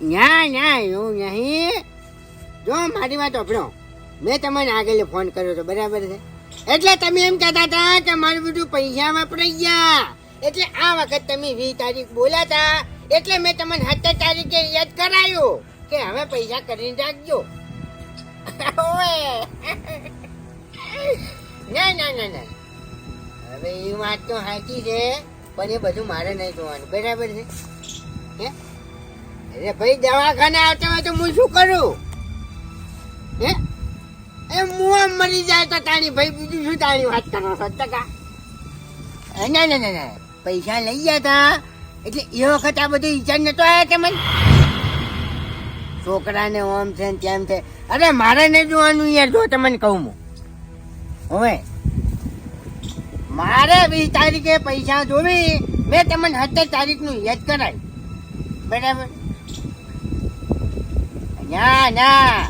ના ના એવું નહીં. જો, મારી વાત ઓપડો મેં તમને આગળ ફોન કર્યો હતો બરાબર છે. એટલે તમે એમ કહેતા હતા કે મારું બધું પૈસા વાપરાઈ ગયા. એટલે આ વખત તમે વીસ તારીખ બોલ્યા હતા. એટલે મેં તમને સત્તર તારીખે યાદ કરાયો કે હવે પૈસા કરીને રાખજો. ના ના ના ના. હવે એ વાત તો સાચી છે, પણ એ બધું મારે નહીં જોવાનું. બરાબર છે? હે? અરે ભાઈ દવાખાને આવતા હોય તો હું શું કરું? હે? એ મુઆ મરી જાય તો તાણી ભાઈ બીજું શું તાણી વાત કરો છો? ટકા. ના ના ના ના. પૈસા લઈ ગયા તા. એટલે એ વખત આ બધું વિચાર નતો આવ્યા તમને છોકરાને ઓમ છે ને તેમ છે. અરે મારે નહીં જોવાનું યાર, જો તમને કહું હું. હવે, મારે વીસ તારીખે પૈસા જોવી. મેં તમને સત્તર તારીખનું યાદ કરાય બરાબર? ના ના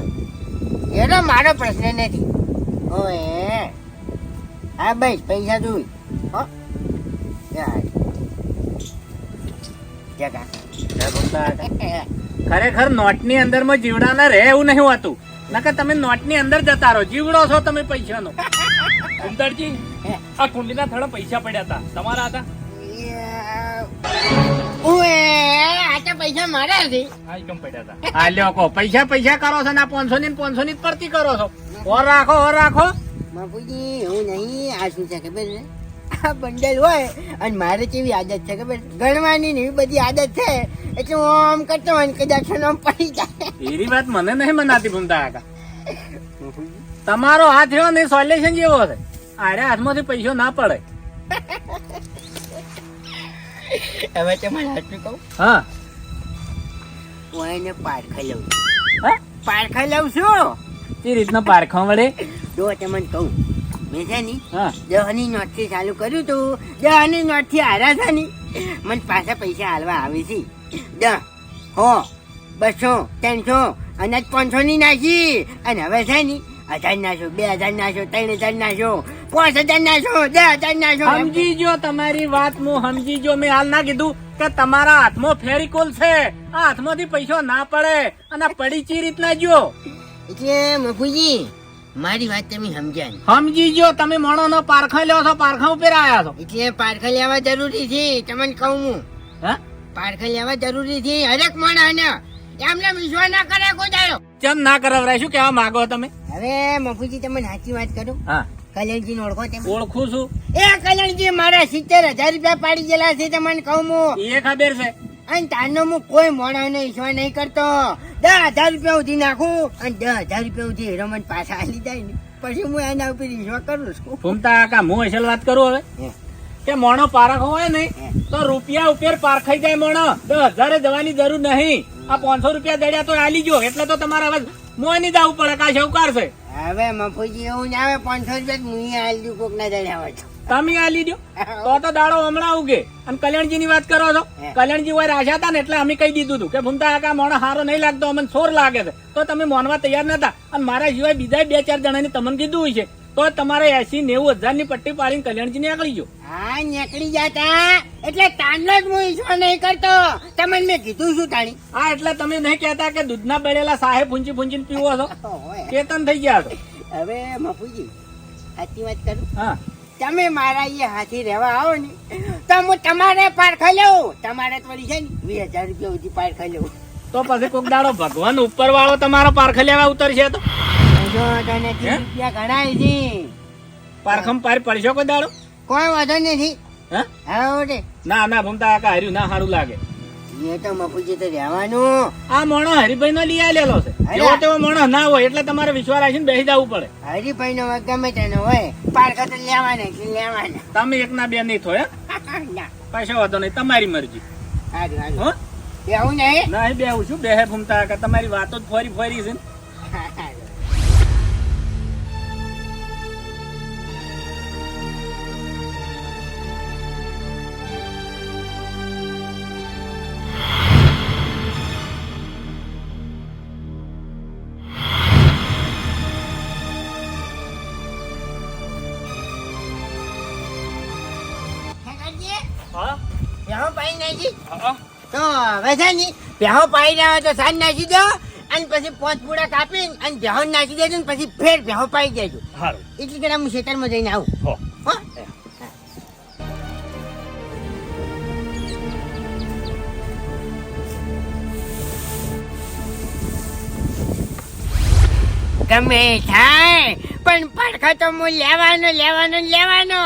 એનો મારો પ્રશ્ન નથી. ઓએ હા બસ પૈસા જોઈ. હો. ખરેખર નોટની અંદરમાં જીવડાના રહે એવું નહીં હોતું. નકર તમે નોટની અંદર જતા રહો. જીવડો છો તમે પૈસાનો. સુંદરજી આ કુંડીના થોડા પૈસા પડ્યા હતા. તમારા હતા? ઓએ પૈસા મારે છે. આ લ્યો કહો પૈસા પૈસા કરો છો ને આ પાંચસો ની પાંચસો ની પડતી કરો છો. ઓર રાખો ઓર રાખો. બાપુજી એવું નહીં આ શું છે ખબર છે? આ બંડલ હોય અને મારે કેવી આદત છે ખબર? ગણવાની ને એવી બધી આદત છે એટલે હું આમ કરતો હોય ને કદાચ આમ પડી જાય. એવી વાત મને નહીં મનાતી ભૂમતા કાકા. તમારો હાથ રહ્યો ને સોલ્યુશન જેવો છે. આરે હાથમાંથી પૈસો ના પડે. હવે તમારે હાથું કહું? હા. હું એને પારખા લઉં. હા? પારખા લઉં છું? એ રીતના પારખા વડે? જો તમને કહું. મેં છે ને દહની નોટથી ચાલુ કર્યું તું. દહની નોટથી હારા છે ને મને પાછા પૈસા હાલવા આવે છે. દહ હો બસો ત્રણસો અને પાંચસો ની નાખી. અને હવે છે ની હજાર નાખો બે હજાર નાખો ત્રણ હજાર નાખો પાંચ હજાર નાખો દસ હજાર નાખો. સમજી જો તમારી વાત હું સમજી જો મેં હાલ ના કીધું. કે તમારા હાથમાં ફેરિકોલ છે. આ હાથમાંથી પૈસો ના પડે અને પડી ચી રીતના જો એટલે મફુજી મારી વાત તમે સમજ્યા. સમજી જો તમે મણો નો પારખા લ્યો છો પારખા ઉપર આવ્યા છો. એટલે પારખા લેવા જરૂરી છે તમને કહું હું. હા? પારખા લેવા જરૂરી છે હરેક માણસને એમને વિશ્વાસ ના કરે કોઈ દાડો. ચમ ના કરાવરાય? શું કેવા માંગો તમે? હવે મફુજી તમે સાચી વાત કરું. હા. કલ્યાણજી ઓળખો તમે. ઓળખું છું. એ કલ્યાણજી મારા સિત્તેર હજાર રૂપિયા પાડી ગયેલા છે તમને કહું હું. એ ખબર છે. અને તારનો હું કોઈ મોણાનો ઈશ્વર નહીં કરતો. દસ હજાર રૂપિયા સુધી નાખું અને દસ હજાર રૂપિયા સુધી હીરોમન પાછા આલી જાય ને. પછી હું એના ઉપર ઈશ્વર કરું છું. ફૂમતા કાકા હું અસલ વાત કરું હવે? કે મોણો પારખો હોય ને તો રૂપિયા ઉપર પારખાઈ જાય મોણો. દસ હજારે જવાની જરૂર નહીં. આ પાંચસો રૂપિયા દડ્યા તો આલી ગયો. એટલે તો તમારે હવે મોની નહીં જવું પડે કા શૌકાર છે. હવે મફુજી એવું ના આવે પાંચસો રૂપિયા હું આલી દઉં કોક ના જડ્યા આવે તમે આલી દો. તો તો દાડો હમણાં ઉગે. અને કલ્યાણજી ની વાત કરો છો. કલ્યાણજી હોય રાજા હતા ને એટલે અમે કહી દીધું હતું કે ભૂમતા કાકા મોણો હારો નહીં લાગતો અમને સોર લાગે છે. તો તમે મોનવા તૈયાર નતા. અને મારા સિવાય બીજા બે ચાર જણાની તમને કીધું હોય છે. તો તમારે એસી નેવું હજારની પટ્ટી પાડીને કલ્યાણજી ને આગળ જો હા નીકળી જતા એટલે તાંડલો જ હું ઈશ્વર નહીં કરતો. તમને મેં કીધું શું તાણી? હા એટલે તમે નહીં કહેતા કે દૂધના બળેલા સાહેબ ફૂંચી ફૂંચીને પીવો છો? કેતન થઈ ગયા છો. હવે મફુજી સાચી વાત કરું? હા. તમે મારા એ હાથી રહેવા આવો ને તો હું તમારે પારખા લેવું. તમારે તો છે ને વીસ હજાર રૂપિયા સુધી પારખા લેવું. તો પછી કોક દાડો ભગવાન ઉપર વાળો તમારો પારખા લેવા ઉતરશે તો? જો તને ત્રીસ? રૂપિયા ગણાય છે. પારખમ પાર પડશો કોઈ દાડો? કોઈ વાંધો નથી. હા? હા ના ના ભૂમતા કાકા હર્યું ના સારું લાગે. એ તો મફુજી તો રહેવાનું. આ મોણો હરિભાઈ નો લઈ આલેલો છે. એવો તેવો મોણો ના હોય એટલે તમારે વિશ્વાસ રાખીને બેસી જવું પડે. હરીભાઈ નો ગમે તેનો હોય. પારખા તો લેવાના લેવાના. તમે એક ના બે નહીં થોય પૈસા વાંધો નહીં તમારી મરજી. સારું નહીં? ના બે છું. બે ભૂમતા તમારી વાતો જ ફરી ફરી છે ને. હવે છે ને ભેહો પાઈ તો સાંજ નાખી દો અને પછી પાંચ પૂડા કાપી અને ભેહો નાખી દેજો ને પછી ફેર ભેહો પાઈ દેજો. એટલે કે હું ખેતરમાં જઈને આવું. હો. ગમે થાય પણ પડખો તો હું લેવાનો લેવાનો ને લેવાનો.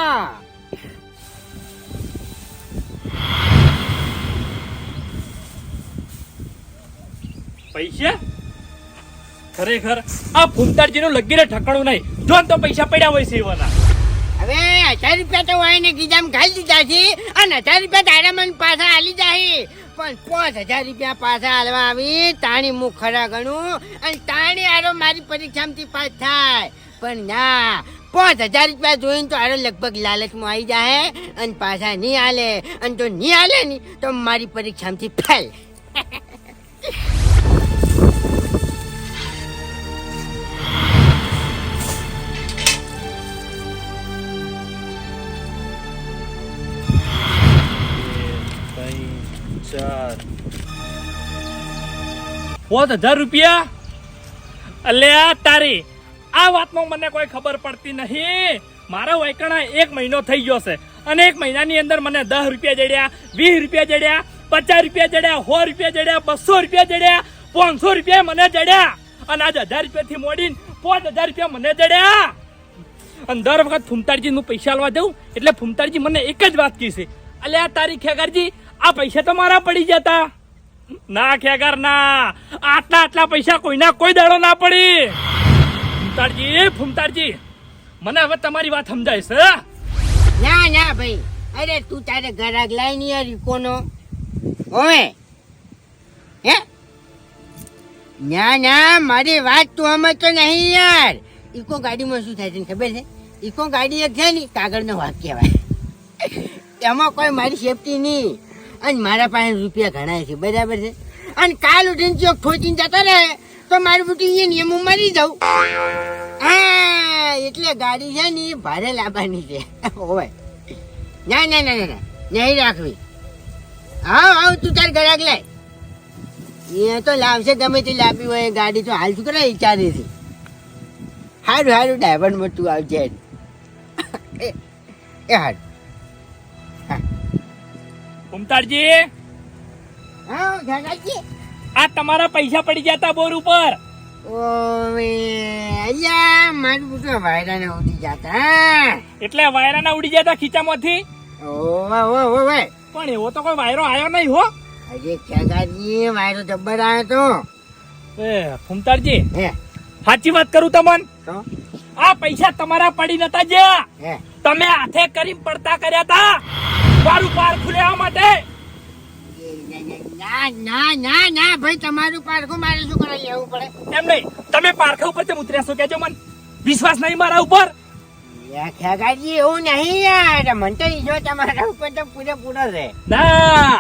પૈસા? ખરેખર આ ફૂમતારજીનું લગીને ઠકાણું નહીં. જો તો પૈસા પડ્યા હોય છે હવે હજાર રૂપિયા તો હોય ને ગીજામ ઘાલી દીધા છે અને હજાર રૂપિયા તારા મને પાછા આલી જાય પણ પાંચ હજાર રૂપિયા પાછા આલવા આવી, તાણી હું ખરા ગણું અને તાણી આરો મારી પરીક્ષામાંથી પાસ થાય. પણ ના, પાંચ હજાર રૂપિયા જોઈને તો આરો લગભગ લાલચમાં આવી જાય અને પાછા નહીં હાલે. અને જો નહીં હાલે ને તો મારી પરીક્ષામાંથી ફેલ. પાંચ હજાર રૂપિયા? અલ્યા તારી. આ વાતમાં મને કોઈ ખબર પડતી નહીં. મારા વૈકણા એક મહિનો થઈ ગયો છે. અને એક મહિનાની અંદર મને દસ રૂપિયા જડ્યા, વીસ રૂપિયા જડ્યા, પચાસ રૂપિયા જડ્યા, સો રૂપિયા જડ્યા, બસો રૂપિયા જડ્યા, પાંચસો રૂપિયા મને જડ્યા. અને આજ હજાર રૂપિયાથી મોડીને પાંચ હજાર રૂપિયા મને જડ્યા. અને દર વખત ફૂમતાડજી નું પૈસા લેવા દઉં એટલે ફૂમતાડજી મને એક જ વાત કીધી અલ્યા તારી ખેગારજી આ પૈસા તો મારા પડી જતા. ના, ખેગર, ના. આટલા આટલા પૈસા કોઈના, કોઈ દાડો ના પડી. ફૂમતાડજી ફૂમતાડજી. મને હવે તમારી વાત સમજાય છે ના ના, ભાઈ. અરે, તું તારે ઘરાક લાઈ ની યાર કોનો ઓય હે? ના ના, મારી વાત તું સમજતો નહીં યાર. ઇકો ગાડીમાં શું થાય છે ખબર છે? ઇકો ગાડી એક છે ને, કાગળનો વાક કહેવાય. એમાં કોઈ મારી સેફટી નહીં. અને મારા પાસે રૂપિયા ઘણા છે, બરાબર છે? અને કાલ ઉઠીને ચોક ખોચીને જતા રહે, તો મારી બુટી એ નિયમો મરી જાઉં હા, એટલે ગાડી છે ને ભારે લાવવાની છે. હોય ના ના ના ના નહીં રાખવી. હા હા તું તાર ઘરાક લે એ તો લાવશે, ગમે તે લાવી હોય, ગાડી તો હાલ છોકરા કરે વિચારે છે. સારું સારું ડાયવરમાં તું આવજે. એ હારું. ફૂમતાડજી હા આ તમારા પૈસા પડી જતા બોર ઉપર. એટલે વાયરા ના ઉડી જતા ખીચા એટલે વાયરાના ઉડી જતા ખીચામાંથી? ઓવે ઓવે ઓવે. પણ એવો તો કોઈ વાયરો આવ્યો નહીં હો. અરે ખેગાજી વાયરો જબ્બર આવ્યો તો. એ ફૂમતાડજી હે. સાચી વાત કરું તમને? આ પૈસા તમારા પડી નતા જ્યાં. હે. તમે હાથે કરી પડતા કર્યા તા. મારું પાર ખુલ્યા માટે. ના ના ના ના ભાઈ તમારું પારખું મારે શું કરે લેવું પડે? એમ નહીં. તમે પારખા ઉપર તેમ ઉતર્યા છો કેજો મન. વિશ્વાસ નહીં મારા ઉપર? ખેગાજી એવું નહીં યાર. મને તો ઈજો તમારા ઉપર તો પૂરેપૂરો છે. ના.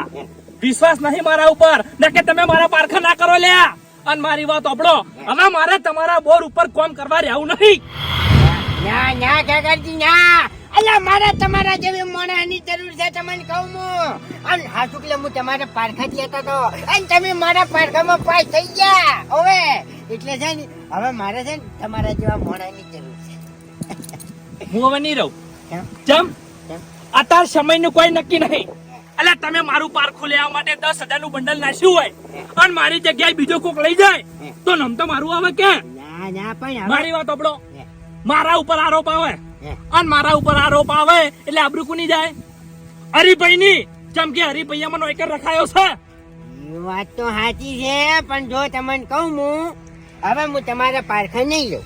વિશ્વાસ નહીં મારા ઉપર. ને કે તમે મારા પારખા ના કરો લ્યા. અને મારી વાત ઓપડો હવે મારે તમારા બોર ઉપર કોમ કરવા રહેવું નહીં. ના ના ખેગાજી ના. અલ્યા મારે તમારા જેવી મોણાની જરૂર છે તમને કહું હું. અને હાસુકલે હું તમારા પારખા જ લેતો હતો અને તમે મારા પારખામાં પાસ થઈ ગયા હવે. એટલે છે ને હવે મારે છે ને તમારા જેવા મોણાની જરૂર છે. હું હવે નહીં રહું? જેમ? અત્યાર સમયનું કોઈ નક્કી નહીં. એટલે તમે મારું પારખું લેવા માટે દસ હજારનું બંડલ નાખ્યું હોય. અને મારી જગ્યાએ બીજો કોક લઈ જાય. તો નમ તો મારું આવે કે? ના ના પણ મારી વાત ઓપડો મારા ઉપર આરોપ આવે. અને મારા ઉપર આરોપ આવે એટલે આબરૂ કુની જાય. હરિભાઈ ની જેમ કે હરિભાઈ મને એક રખાયો છે. વાત તો સાચી છે પણ જો તમને કહું હું હવે હું તમારા પારખા નહીં લઉં.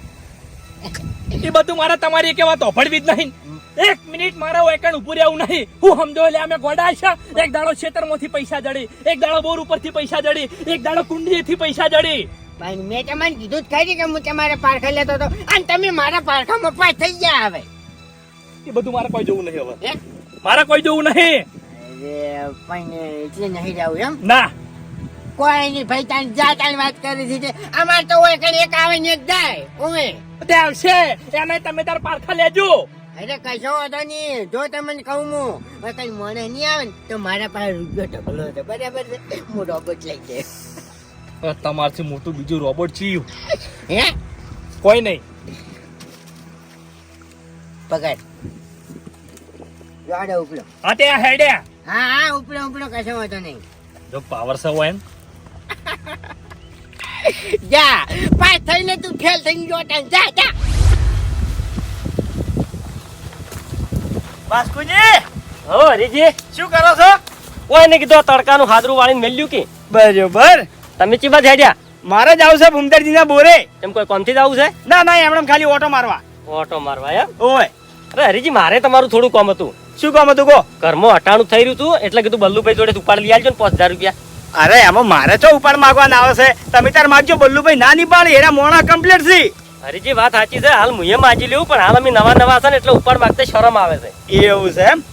એ બધું મારે તમારી એક વાત ઓફળવી જ નહીં. એક મિનિટ મારા વેકણ ઉભું રહેવું નહીં. હું સમજો એટલે અમે ગોડા છે. એક દાડો ખેતરમાંથી પૈસા જડી એક દાડો બોર ઉપરથી પૈસા જડી એક દાડો કુંડીથી પૈસા જડી. પણ મેં તમને કીધું જ ખરી કે હું તમારે પારખા લેતો હતો. અને તમે મારા પારખામાં પાસ થઈ ગયા હવે. એ બધું મારે કોઈ જોવું નહીં હવે? મારે કોઈ જોવું નહીં. પણ એટલે નહીં જવું એમ. ના. કોઈ નહીં ભાઈ તાન જા તાન વાત કરી છે અમાર તો હોય કઈ એક આવે ને એક જાય ઓમે તે આવશે. એને તમે તાર પારખા લેજો. અરે કશો વાંધો નહીં. જો તમને કહું હું. કઈ મને નહીં આવે ને તો મારા પાસે રૂપિયો ઢગલો હતો. બરાબર છે? હું રોબોટ લઈ જઈશ તમારથી મોટું બીજું રોબોટ ચીયું. હે? કોઈ નહીં. પકડ. જોડે ઉપડો. હા તે હેડ્યા હા હા ઉપડો ઉપડો કશો વાંધો નહીં. જો પાવર સે હોય જા પાસ થઈને તું ફેલ થઈને જોતા જા જા. બાસ્કુજી હો હરીજી. શું કરો છો? કોઈ ને કીધું આ તડકાનું હાદરું વાળીને મેલ્યું કે? બરોબર. તમે ચીબા હેડ્યા? મારે જ આવશે ભૂમતરજીના બોરે. એમ કોઈ કોમથી જ આવું છે? ના ના એમણે ખાલી ઓટો મારવા. ઓટો મારવા એમ? ઓય. અરે હરીજી મારે તમારું થોડું કોમ હતું. શું કામ હતું કહો? ઘરમાં હટાણું થઈ રહ્યું હતું એટલે કીધું બલ્લુભાઈ જોડે ઉપાડ લઈ આવજો ને પાંચ હજાર રૂપિયા. અરે એમાં મારે તો ઉપાડ માંગવાના આવે છે? તમે તાર માગજો બલ્લુભાઈ ના ની પાડે એના મોણા કમ્પ્લીટ છે. હરીજી વાત સાચી છે હાલ મુએ માજી લેવું પણ હાલ અમે નવા નવા છે ને એટલે ઉપાડ માગતા શરમ આવે છે. એવું છે એમ?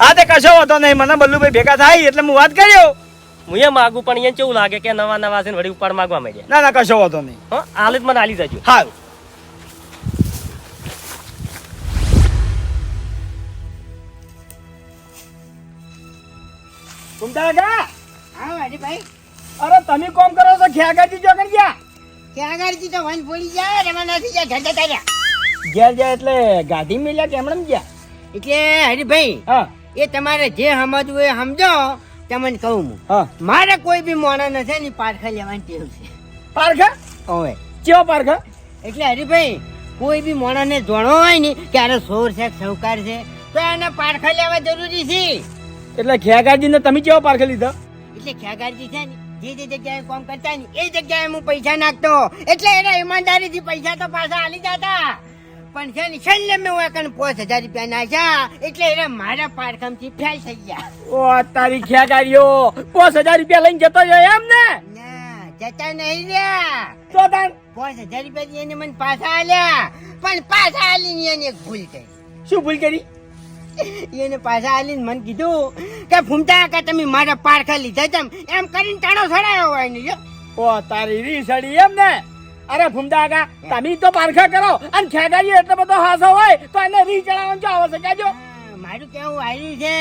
હા તે કશો વાંધો નહીં મને બલ્લુભાઈ ભેગા થાય એટલે હું વાત કર્યો. મુએ માગું પણ અહીંયા કેવું લાગે કે નવા નવા છે વળી ઉપાડ માગવા માંડ્યા? ના ના કશો વાંધો નહીં. હા હાલ જ મને હાલી જજો. હા હા અરે તમે કોમ કરો છો? ખ્યાગાજી જોગણ ગયા? આગળથી તો વન ફોડી જાય એમાં નથી ગયા ઠંડા તાર્યા ઘેર ગયા એટલે ગાડી મેલ્યા કેમણે ગયા? એટલે હરીભાઈ હા. એ તમારે જે સમજવું એ સમજો. તમને કહું હું. હા. મારે કોઈ બી મોણા નથી ની પારખા લેવાની ટેવ છે. પારખા? ઓવે. ચેવો પારખા? એટલે હરીભાઈ કોઈ બી મોણાને જોણો હોય ને ક્યારે સોર છે સૌકાર છે તો એને પારખા લેવા જરૂરી છે. એટલે ખ્યાગાજીને તમે ચેવો પારખા લીધો? એટલે ખ્યાગારજી છે ને જે જે જગ્યાએ કામ કરતા ને એ જગ્યાએ હું પૈસા નાખતો. એટલે એના ઈમાનદારીથી પૈસા તો પાછા આલી જતા. પણ છે ને છેલ્લે મેં એકને પાંચ હજાર રૂપિયા નાખ્યા એટલે એને મારા પારખમથી ફેલ થઈ ગયા. ઓ તારી ખ્યાગારીઓ પાંચ હજાર રૂપિયા લઈને જતો રહ્યો એમ ને? ના જતા નહીં રહ્યા. તો તાર પાંચ હજાર રૂપિયા એને મને પાછા આલ્યા. પણ પાછા આલીને એને ભૂલ થઈ શું ભૂલ કરી? એને પાછા આલીને મને કીધું કે ફૂમતા કે તમે મારા પારખા લીધા તેમ એમ. કરીને ટાણો સડાયો હોય ને. ઓ તારી રીસડી એમ ને? અરે ભૂમદાગા તમે તો પારખા કરો અને ખ્યાગારીઓ એટલો બધો હાસો હોય તો એને રી ચડાવવાનું જો આવે છે મારું કેવું આવ્યું છે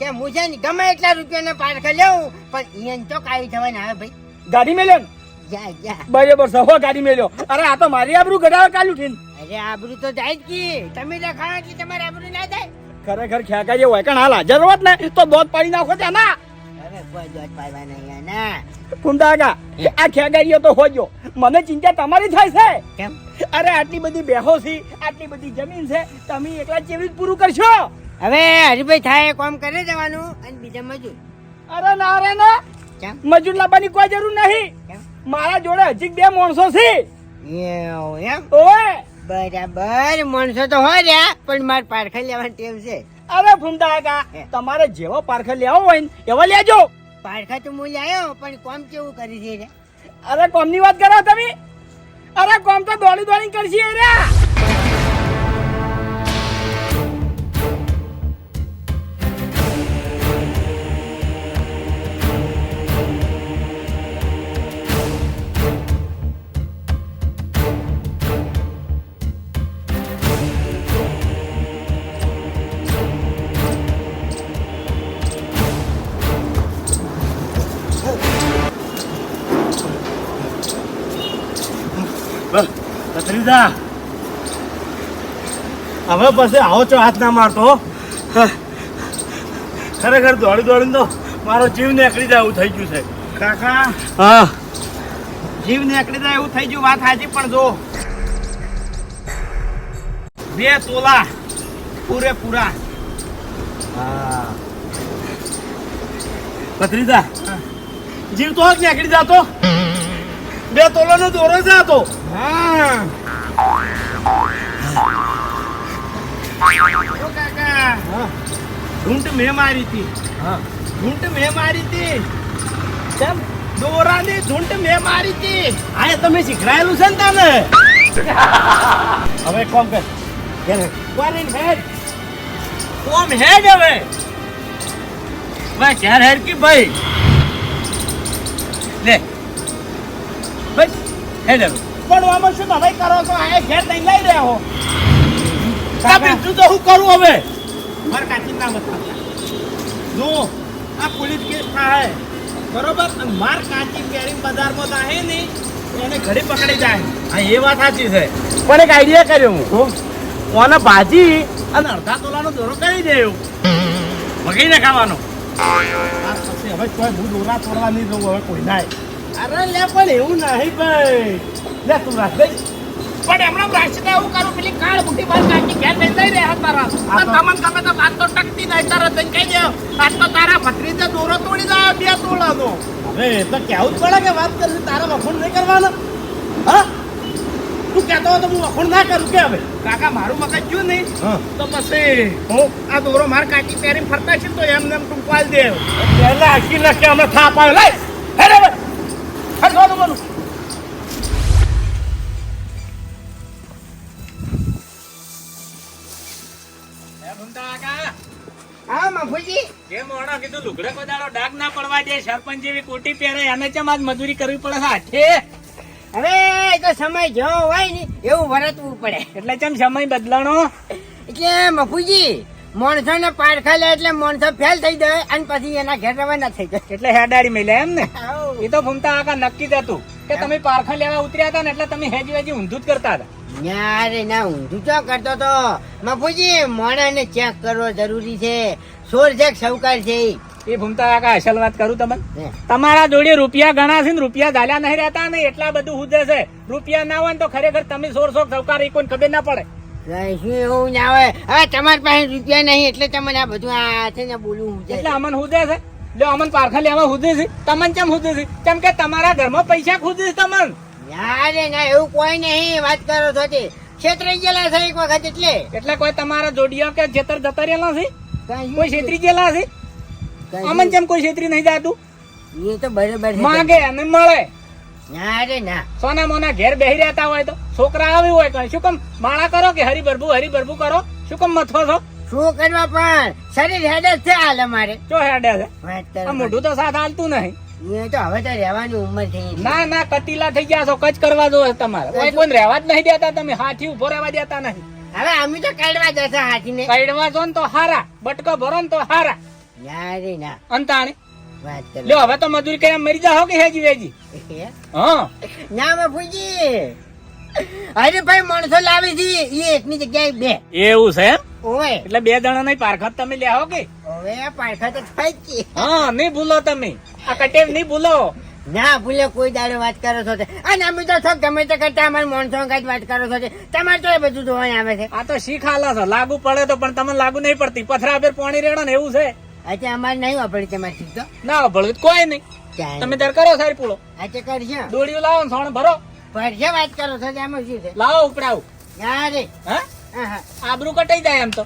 કે હું છે ને ગમે એટલા રૂપિયાના પારખા લેવું પણ એને તો કાઈ થવા આવે ભાઈ. ગાડી મેલ્યો ને? જા જા. બરાબર સહો ગાડી મેલ્યો. અરે આ તો મારી આબરૂ ગડાવે કાલ ઉઠીને અરે આબરૂ તો જાય જ કી. તમે રખાણો એટલે તમારે આબરૂ ના જાય? ખરેખર ખ્યાગાજી હોય કણ હાલ હાજર હોત ને તો દોધ પાડી નાખો ત્યાં ના કોઈ દોત પાડવા નહીં ના ફૂમતા આ ખ્યાગારીઓ તો હોજો. મને ચિંતા તમારી થાય છે? કેમ? અરે આટલી બધી બેહો છે આટલી બધી જમીન છે તમે એકલા કેવી રીતે પૂરું કરશો? હવે હરીભાઈ થાય કોમ કરી દેવાનું અને બીજા મજૂર. અરે ના અરે ના. કેમ? મજૂર લાવવાની કોઈ જરૂર નહીં. મારા જોડે હજી બે માણસો છે. એમ? ઓય બરાબર માણસો તો હોય રહ્યા પણ મારે પારખા લેવાની ટેવ છે. અરે ફૂમતા કાકા તમારે જેવો પારખા લેવો હોય ને એવો લેજો. પારખા તો હું લાયો પણ કોમ કેવું કરી છે અરે, કોમની વાત કરો તમે. અરે, કોમ તો દોડી દોડી કરશે રે. હવે પછી આવો છો હાથ ના મારતો ખરેખર દોડી દોડીને તો મારો જીવ નીકળી જાય એવું થઈ ગયું છે. કાકા હા. જીવ નીકળી જાય એવું થઈ ગયું વાત સાચી પણ જો. બે તોલા પૂરેપૂરા. ભત્રીજા જીવ તો જ નીકળી જાતો. બે તોલાનો દોરો જ હતો હા. જો કાકા. ઢૂંઢ મેં મારી હતી. ઢૂંઢ મેં મારી હતી. કેમ? દોરાની ઢૂંઢ મેં મારી હતી. આ તમે શીખરાયેલું છે ને તમે? હવે કોમ કર. in head. કોમ હેડ હવે? ભાઈ ક્યારે હેડ કી ભાઈ? લે. ભાઈ હેડ હવે. પણ આમાં શું તમે કરો છો? આ ઘેર નહીં લઈ રહ્યા હો. બીજું તો હું કરું હવે? માર કાચી ના બતાવતા જો આ પોલીસ કેસ થાય. બરોબર? માર કાચી કેરી બજારમાં થાય ને એને ઘડી પકડી જાય. હા એ વાત સાચી છે. પણ એક આઈડિયા કર્યો હું. કોને ભાજી અને અડધા તોલાનો દોરો કરી દેવું વગીને ખાવાનો. પછી હવે કોઈ હું દોરા તોડવા નહીં દઉં હવે કોઈ નાય અરે લે પણ એવું નહીં ભાઈ. લે તું રાખ પણ એમણે રાશિદા એવું કરું પેલી કાળ બુટી બાર કાઢી ઘેર લઈ જઈ રહ્યા તારા પણ તમને ગમે તો વાત તો ટકતી નહીં તારા તને કહી દે આજ તો તારા ભત્રીજે દોરો તોડી જાય બે તોલાનો હવે એ તો કેવું જ પડે કે વાત કરશે તારા વખોણ નહીં કરવાનો હા તું કહેતો તો હું વખોણ ના કરું કે હવે કાકા મારું મગજ ગયું નહીં તો પછી હું આ દોરો માર કાકી પહેરી ફરતા છે તો એમને એમ ટૂંકવાલ દે પહેલા આખી નાખે અમે થાપ આવ્યો લાય હેડે હેડ જવાનું હા મફુજી. જે મોણો કીધું લુગડે કોદાળો ડાઘ ના પડવા દે સરપંચ જેવી કોટી પહેરે એને ચમ આજ મજૂરી કરવી પડે હાથે? હવે એ તો સમય જેવો હોય ને એવું વર્તવું પડે. એટલે ચમ સમય બદલાણો? એટલે મફુજી માણસો ને પાડખા લે એટલે મોણસો ફેલ થઈ જાય અને પછી એના ઘેર રવાના થઈ જાય. એટલે હેડાડી મેલે એમ ને? એ તો ફૂમતા આકા નક્કી જ હતું કે તમે પારખા લેવા ઉતર્યા હતા ને એટલે તમે હેજી વેજી ઊંધું જ કરતા હતા. ના રે ના ઊંધું ચો કરતો તો? મફુજી મોણાને ચેક કરવો જરૂરી છે. સોર ચેક સૌકાર છે એ ભૂમતા કાકા અસલ વાત કરું તમને? તમારા જોડે રૂપિયા ગણા છે ને રૂપિયા ધાલ્યા નહીં રહેતા ને એટલા બધું હુદે છે. રૂપિયા ના હોય ને તો ખરેખર તમે સોર સોક સૌકાર કોઈ ખબર ના પડે. શું એવું ના હોય? હવે તમારી પાસે રૂપિયા નહીં એટલે તમને આ બધું આ છે ને બોલવું હું એટલે અમન હુદે છે? જો અમન પારખા લેવા હુદે છે. તમને કેમ હુદે છે? કેમ કે તમારા ઘરમાં પૈસા ખુદે છે તમને. ના રે ના એવું કોઈ નહીં વાત કરો થતી છેતરી ગયેલા છે એક વખત એટલે. એટલે કોઈ તમારા જોડિયા કે જેતર જતા રહેલા છે? કોઈ છેતરી ગયેલા છે? અમન કેમ કોઈ છેતરી નહીં જાતું? એ તો બરાબર માગે અને મળે. ના રે ના. સોના મોના ઘેર બેહી રહેતા હોય તો છોકરા આવી હોય તો શું કેમ માળા કરો કે હરી બરબુ હરી બરબુ કરો? શું કેમ મથો છો? શું કરવા પણ? શરીર હેડે જ છે હાલ અમારે. ચો હેડે છે? મોઢું તો સાથ હાલતું નહીં. તો હવે તો રહેવાની ઉંમર થઈ ના ના કતીલા થઈ ગયા છો. કચ કરવા દો તમારે. કોઈ કોઈ રહેવા જ નહીં દેતા તમે. હાથી ઊભો રહેવા દેતા નહીં. હવે અમે તો કાઢવા જશે હાથીને. કઈડવા જો ને તો હારા. બટકો ભરો ને તો હારા. ના રે ના. અંતાણી. લ્યો હવે તો મજૂરી કર્યા મરી જાઓ કે હેજી વેજી? હે? ના બાપુજી અરે ભાઈ માણસો લાવી છે. એ એકની જગ્યાએ બે. એવું છે એમ? ઓય. એટલે બે જણા નહીં પારખત તમે લેહો કે? હવે આ પારખા તો થાય કે. હા નહીં ભૂલો તમે. આ કટેવ નહીં ભૂલો. ના ભૂલે કોઈ દાડે વાત કરો છો અને અમે તો છો ગમે તે કરતા અમારે માણસો કાંઈ વાત કરો છો તમારે તો એ બધું જોવાય આવે છે. આ તો શીખ હાલા છો. લાગુ પડે તો પણ તમને લાગુ નહીં પડતી. પથરા પર પાણી રેડો ને એવું છે. આજે અમારે નહીં વાપરી તમારે શીખ તો. ના વાપરવું કોઈ નહીં. તમે ત્યારે કરો સારી પૂળો. આજે કરશે દોડીઓ લાવો સોણ ભરો. ભરશે વાત કરો છો એમાં શું છે? લાવો ઉપડાવું. ના રે. હા. આબરૂ કટાઈ જાય એમ તો.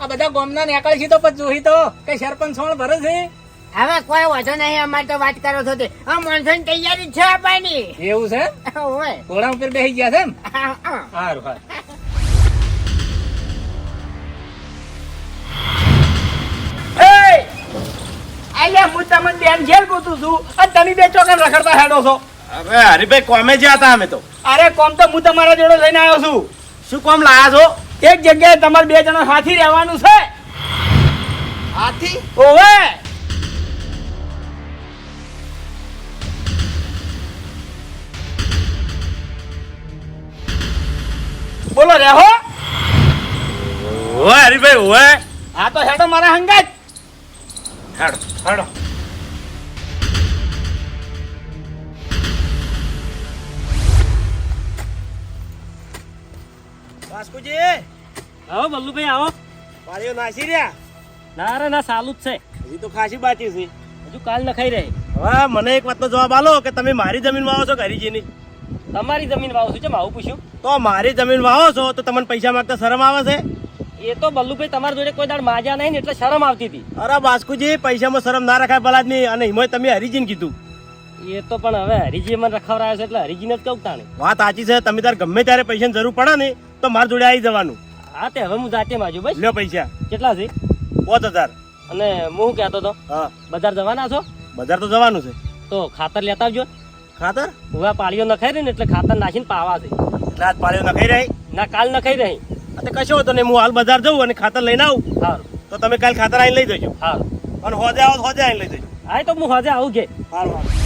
આ બધા ગોમના નેકળ છે તો પછી જોઈ તો. કે સરપંચ સોણ ભરે છે? હવે કોઈ વાંધો નહીં અમારે તો વાત કરો છો તે. આ માણસોની તૈયારી છે આપવાની. એવું છે? ઘોડા ઉપર બેસી ગયા છે એમ? હા, હા. સારું સારું. અલ્યા હું તમને બેન ઘેર ગોતું છું. અને તમે બે ચોકન રખડતા હેડો છો. અરે હરીભાઈ કોમે જ્યાં હતા અમે તો. અરે કોમ તો હું તમારા જોડે લઈને આવ્યો છું. શું કોમ લાયા છો? એક જગ્યાએ તમારે બે જણા સાથી રહેવાનું છે. હાથી? ઓવે! બોલો રેહો ઓય હરીભાઈ ઓય હા તો હેડો મારા હંગાત. હેડો હેડો. વાસ્કુજી આવો બલ્લુભાઈ આવો. પાણીઓ નાસી રહ્યા? ના રે ના સાલું જ છે. હજી તો ખાસી બાકી છે. હજુ કાલ નખાઈ રહી. હવે મને એક વાતનો જવાબ આલો કે તમે મારી જમીન વાવો છો હરીજીની તમારી જમીન વાવો છું ચમ આવું પૂછ્યું? તો મારી જમીન વાવો છો તો તમને પૈસા માંગતા શરમ આવે છે? એ તો બલ્લુભાઈ તમારા જોડે કોઈ દાડ માજા નહીં ને એટલે શરમ આવતી હતી. અરે બાસ્કુજી પૈસામાં શરમ ના રખાય બલાદની અને હિમય તમે હરીજીને કીધું. એ તો પણ હવે હરીજી મને રખવરાયો છે એટલે હરીજીને જ કહું તાણે. વાત સાચી છે તમે તાર ગમે ત્યારે પૈસાની જરૂર પડે ને તો મારા જોડે આવી જવાનું. હા તે હવે હું જાતે માજુ ભાઈ લ્યો પૈસા. કેટલા છે? પાંચ હજાર. અને હું કહેતો હતો હા. બજાર જવાના છો? બજાર તો જવાનું છે. તો ખાતર લેતા આવજો. ખાતર? હું આ પાળીઓ નખાઈ રહી ને એટલે ખાતર નાખીને પાવા છે. એટલે આજ પાળીઓ નખાઈ રહી? ના કાલ નખાઈ રહી. અને કશો હતો ને હું હાલ બજાર જઉં અને ખાતર લઈને આવું. હા તો તમે કાલ ખાતર આવીને લઈ જજો. હા અને હોજે આવો તો હોજે આવીને લઈ જજો. હા તો હું હોજે આવું કે સારું